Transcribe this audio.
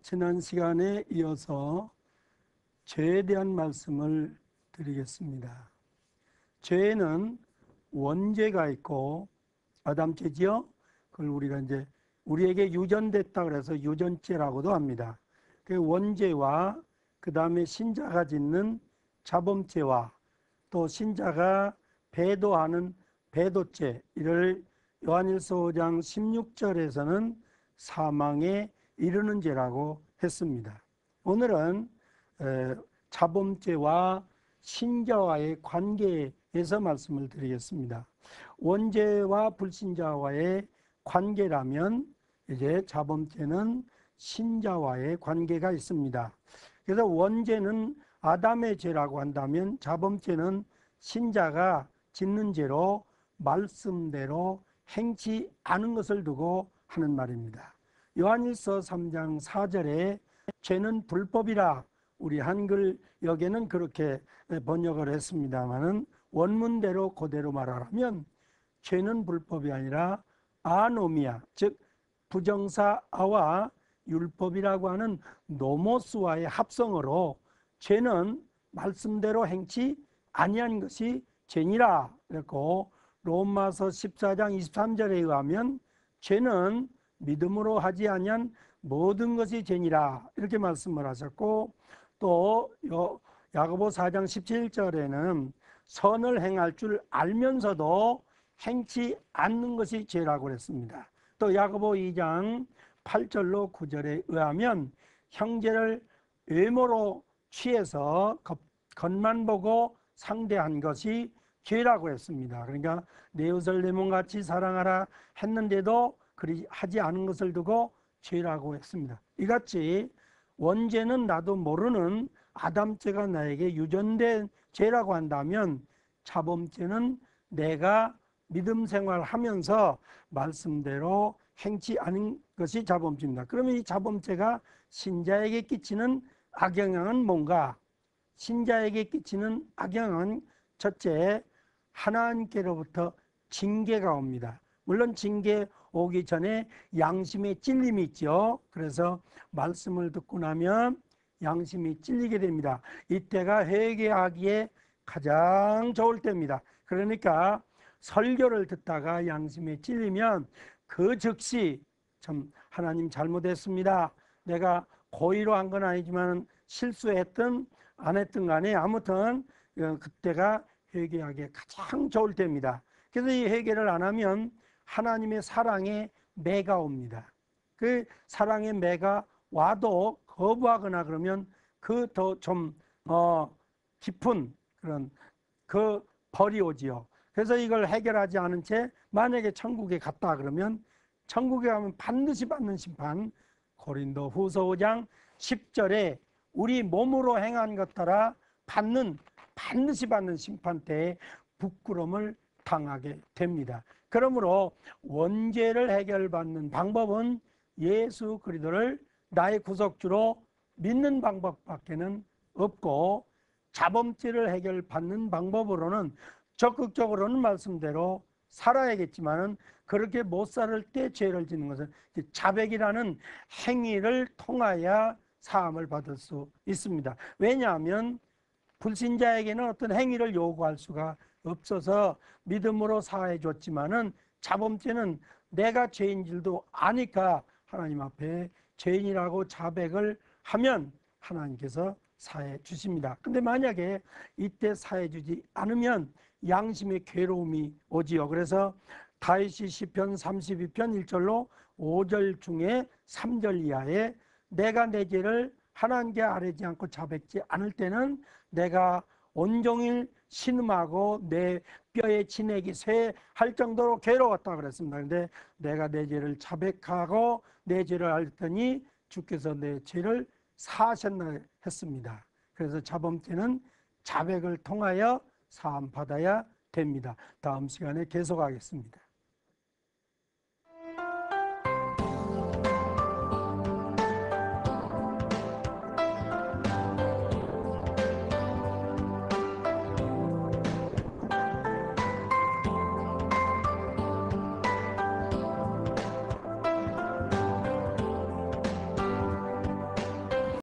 지난 시간에 이어서 죄에 대한 말씀을 드리겠습니다. 죄는 원죄가 있고 아담죄지요. 그걸 우리가 이제 우리에게 유전됐다 그래서 유전죄라고도 합니다. 그 원죄와 그 다음에 신자가 짓는 자범죄와 또 신자가 배도하는 배도죄 이를 요한일서 5장 16절에서는 사망에 이르는 죄라고 했습니다. 오늘은 자범죄와 신자와의 관계에서 말씀을 드리겠습니다. 원죄와 불신자와의 관계라면 이제 자범죄는 신자와의 관계가 있습니다. 그래서 원죄는 아담의 죄라고 한다면 자범죄는 신자가 짓는 죄로 말씀대로 행치 않은 것을 두고 하는 말입니다. 요한일서 3장 4절에 죄는 불법이라 우리 한글 여기는 그렇게 번역을 했습니다만은 원문대로 그대로 말하라면 죄는 불법이 아니라 아노미아 즉 부정사 아와 율법이라고 하는 노모스와의 합성어로 죄는 말씀대로 행치 아니한 것이 죄니라. 그랬고 로마서 14장 23절에 의하면 죄는 믿음으로 하지 아니한 모든 것이 죄니라 이렇게 말씀을 하셨고 또 야고보 4장 17절에는 선을 행할 줄 알면서도 행치 않는 것이 죄라고 그랬습니다. 또 야고보 2장 8절로 9절에 의하면 형제를 외모로 취해서 겉만 보고 상대한 것이 죄라고 했습니다. 그러니까 내 옷을 내 몸같이 사랑하라 했는데도 그리 하지 않은 것을 두고 죄라고 했습니다. 이같이 원죄는 나도 모르는 아담죄가 나에게 유전된 죄라고 한다면 자범죄는 내가 믿음 생활하면서 말씀대로 행치 않은 것이 자범죄입니다. 그러면 이 자범죄가 신자에게 끼치는 악영향은 뭔가? 신자에게 끼치는 악영향은 첫째 하나님께로부터 징계가 옵니다. 물론 징계 오기 전에 양심의 찔림이 있죠. 그래서 말씀을 듣고 나면 양심이 찔리게 됩니다. 이때가 회개하기에 가장 좋을 때입니다. 그러니까 설교를 듣다가 양심에 찔리면 그 즉시 참 하나님 잘못했습니다. 내가 고의로 한 건 아니지만 실수했든 안 했든 간에 아무튼 어, 그때가 회개하기에 가장 좋을 때입니다. 그래서 이 회개를 안 하면 하나님의 사랑에 매가 옵니다. 그 사랑의 매가 와도 거부하거나 그러면 그 더 좀 어, 깊은 그런 그 벌이 오지요. 그래서 이걸 해결하지 않은 채 만약에 천국에 갔다 그러면 천국에 가면 반드시 받는 심판 고린도 후서 5장 10절에 우리 몸으로 행한 것 따라 받는 반드시 받는 심판 때에 부끄러움을 당하게 됩니다. 그러므로 원죄를 해결받는 방법은 예수 그리스도를 나의 구속주로 믿는 방법밖에는 없고 자범죄를 해결받는 방법으로는 적극적으로는 말씀대로 살아야겠지만은 그렇게 못 살을 때 죄를 짓는 것은 자백이라는 행위를 통하여 사함을 받을 수 있습니다. 왜냐하면 불신자에게는 어떤 행위를 요구할 수가 없어서 믿음으로 사해 줬지만은 자범죄는 내가 죄인 줄도 아니까 하나님 앞에 죄인이라고 자백을 하면 하나님께서 사해 주십니다. 근데 만약에 이때 사해 주지 않으면 양심의 괴로움이 오지요. 그래서 다윗이 시편 32편 1절로 5절 중에 3절 이하에 내가 내 죄를 하나님께 아뢰지 않고 자백지 않을 때는 내가 온종일 신음하고 내 뼈에 진액이 쇠할 정도로 괴로웠다 그랬습니다. 근데 내가 내 죄를 자백하고 내 죄를 알더니 주께서 내 죄를 사하셨나 했습니다. 그래서 자범죄는 자백을 통하여 사함 받아야 됩니다. 다음 시간에 계속하겠습니다.